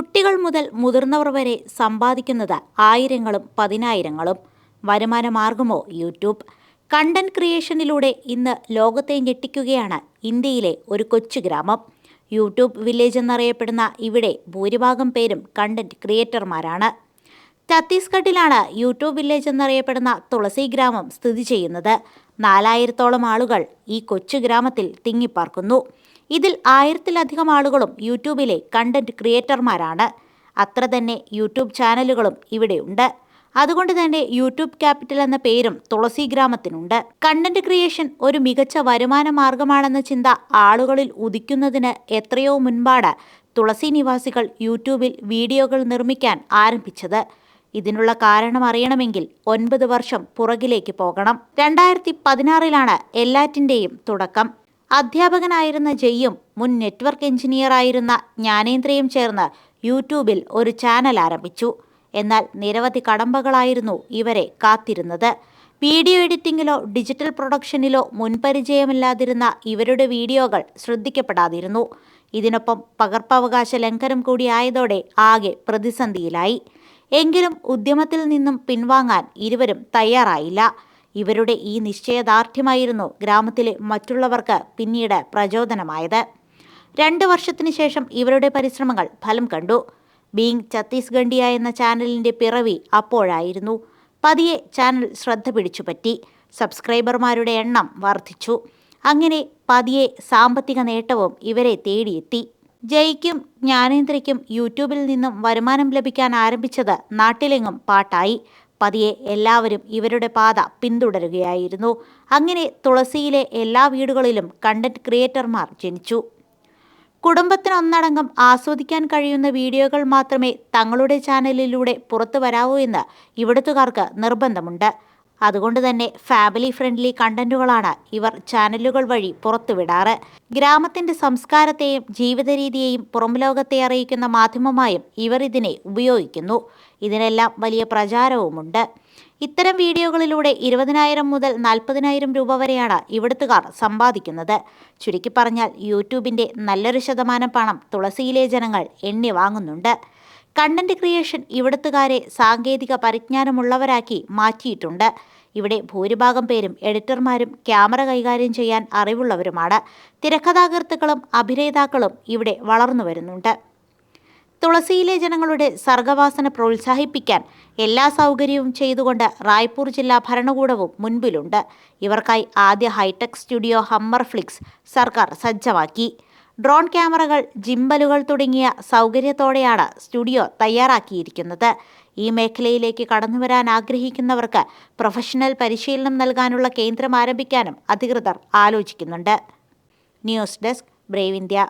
കുട്ടികൾ മുതൽ മുതിർന്നവർ വരെ സമ്പാദിക്കുന്നത് ആയിരങ്ങളും പതിനായിരങ്ങളും. വരുമാന മാർഗമോ യൂട്യൂബ്. കണ്ടന്റ് ക്രിയേഷനിലൂടെ ഇന്ന് ലോകത്തെ ഞെട്ടിക്കുകയാണ് ഇന്ത്യയിലെ ഒരു കൊച്ചു ഗ്രാമം. യൂട്യൂബ് വില്ലേജ് എന്നറിയപ്പെടുന്ന ഇവിടെ ഭൂരിഭാഗം പേരും കണ്ടന്റ് ക്രിയേറ്റർമാരാണ്. ഛത്തീസ്ഗഡിലാണ് യൂട്യൂബ് വില്ലേജ് എന്നറിയപ്പെടുന്ന തുളസി ഗ്രാമം സ്ഥിതി ചെയ്യുന്നത്. നാലായിരത്തോളം ആളുകൾ ഈ കൊച്ചു ഗ്രാമത്തിൽ തിങ്ങിപ്പാർക്കുന്നു. ഇതിൽ ആയിരത്തിലധികം ആളുകളും യൂട്യൂബിലെ കണ്ടന്റ് ക്രിയേറ്റർമാരാണ്. അത്ര തന്നെ യൂട്യൂബ് ചാനലുകളും ഇവിടെയുണ്ട്. അതുകൊണ്ട് തന്നെ യൂട്യൂബ് ക്യാപിറ്റൽ എന്ന പേരും തുളസി ഗ്രാമത്തിനുണ്ട്. കണ്ടന്റ് ക്രിയേഷൻ ഒരു മികച്ച വരുമാന മാർഗമാണെന്ന ചിന്ത ആളുകളിൽ ഉദിക്കുന്നതിന് എത്രയോ മുൻപാണ് തുളസി നിവാസികൾ യൂട്യൂബിൽ വീഡിയോകൾ നിർമ്മിക്കാൻ ആരംഭിച്ചത്. ഇതിനുള്ള കാരണം അറിയണമെങ്കിൽ ഒൻപത് വർഷം പുറകിലേക്ക് പോകണം. രണ്ടായിരത്തി പതിനാറിലാണ് എല്ലാറ്റിന്റെയും തുടക്കം. അധ്യാപകനായിരുന്ന ജയ്യും മുൻ നെറ്റ്വർക്ക് എഞ്ചിനീയറായിരുന്ന ജ്ഞാനേന്ദ്രയും ചേർന്ന് യൂട്യൂബിൽ ഒരു ചാനൽ ആരംഭിച്ചു. എന്നാൽ നിരവധി കടമ്പകളായിരുന്നു ഇവരെ കാത്തിരുന്നത്. വീഡിയോ എഡിറ്റിംഗിലോ ഡിജിറ്റൽ പ്രൊഡക്ഷനിലോ മുൻപരിചയമില്ലാതിരുന്ന ഇവരുടെ വീഡിയോകൾ ശ്രദ്ധിക്കപ്പെടാതിരുന്നു. ഇതിനൊപ്പം പകർപ്പവകാശ ലംഘനം കൂടിയായതോടെ ആകെ പ്രതിസന്ധിയിലായി. എങ്കിലും ഉദ്യമത്തിൽ നിന്നും പിൻവാങ്ങാൻ ഇരുവരും തയ്യാറായില്ല. ഇവരുടെ ഈ നിശ്ചയദാർഢ്യമായിരുന്നു ഗ്രാമത്തിലെ മറ്റുള്ളവർക്ക് പിന്നീട് പ്രചോദനമായത്. രണ്ട് വർഷത്തിനു ശേഷം ഇവരുടെ പരിശ്രമങ്ങൾ ഫലം കണ്ടു. ബീങ് ഛത്തീസ്ഗണ്ഡിയ എന്ന ചാനലിന്റെ പിറവി അപ്പോഴായിരുന്നു. പതിയെ ചാനൽ ശ്രദ്ധ പിടിച്ചുപറ്റി. സബ്സ്ക്രൈബർമാരുടെ എണ്ണം വർദ്ധിച്ചു. അങ്ങനെ പതിയെ സാമ്പത്തിക നേട്ടവും ഇവരെ തേടിയെത്തി. ജയ്ക്കും ജ്ഞാനേന്ദ്രയ്ക്കും യൂട്യൂബിൽ നിന്നും വരുമാനം ലഭിക്കാൻ ആരംഭിച്ചത് നാട്ടിലെങ്ങും പാട്ടായി. പതിയെ എല്ലാവരും ഇവരുടെ പാത പിന്തുടരുകയായിരുന്നു. അങ്ങനെ തുളസിയിലെ എല്ലാ വീടുകളിലും കണ്ടന്റ് ക്രിയേറ്റർമാർ ജനിച്ചു. കുടുംബത്തിനൊന്നടങ്കം ആസ്വദിക്കാൻ കഴിയുന്ന വീഡിയോകൾ മാത്രമേ തങ്ങളുടെ ചാനലിലൂടെ പുറത്തു വരാവൂ എന്ന് ഇവിടുത്തുകാർക്ക് നിർബന്ധമുണ്ട്. അതുകൊണ്ട് തന്നെ ഫാമിലി ഫ്രണ്ട്ലി കണ്ടന്റുകളാണ് ഇവർ ചാനലുകൾ വഴി പുറത്തുവിടാറ്. ഗ്രാമത്തിന്റെ സംസ്കാരത്തെയും ജീവിതരീതിയെയും രീതിയെയും പുറംലോകത്തെ അറിയിക്കുന്ന മാധ്യമമായും ഇവർ ഇതിനെ ഉപയോഗിക്കുന്നു. ഇതിനെല്ലാം വലിയ പ്രചാരവുമുണ്ട്. ഇത്തരം വീഡിയോകളിലൂടെ ഇരുപതിനായിരം മുതൽ നാൽപ്പതിനായിരം രൂപ വരെയാണ് ഇവിടുത്തുകാർ സമ്പാദിക്കുന്നത്. ചുരുക്കി പറഞ്ഞാൽ യൂട്യൂബിന്റെ നല്ലൊരു ശതമാനം പണം തുളസിയിലെ ജനങ്ങൾ എണ്ണി വാങ്ങുന്നുണ്ട്. കണ്ടന്റ് ക്രിയേഷൻ ഇവിടുത്തുകാരെ സാങ്കേതിക പരിജ്ഞാനമുള്ളവരാക്കി മാറ്റിയിട്ടുണ്ട്. ഇവിടെ ഭൂരിഭാഗം പേരും എഡിറ്റർമാരും ക്യാമറ കൈകാര്യം ചെയ്യാൻ അറിവുള്ളവരുമാണ്. തിരക്കഥാകൃത്തുക്കളും അഭിനേതാക്കളും ഇവിടെ വളർന്നു വരുന്നുണ്ട്. തുളസിയിലെ ജനങ്ങളുടെ സർഗവാസന പ്രോത്സാഹിപ്പിക്കാൻ എല്ലാ സൗകര്യവും ചെയ്തുകൊണ്ട് റായ്പൂർ ജില്ലാ ഭരണകൂടവും മുൻപിലുണ്ട്. ഇവർക്കായി ആദ്യ ഹൈടെക് സ്റ്റുഡിയോ ഹമ്മർ ഫ്ലിക്സ് സർക്കാർ സജ്ജമാക്കി. ഡ്രോൺ ക്യാമറകൾ ജിംബലുകൾ തുടങ്ങിയ സൗകര്യത്തോടെയാണ് സ്റ്റുഡിയോ തയ്യാറാക്കിയിരിക്കുന്നത്. ഈ മേഖലയിലേക്ക് കടന്നുവരാൻ ആഗ്രഹിക്കുന്നവർക്ക് പ്രൊഫഷണൽ പരിശീലനം നൽകാനുള്ള കേന്ദ്രം ആരംഭിക്കാനും അധികൃതർ ആലോചിക്കുന്നുണ്ട്. News desk Brave India.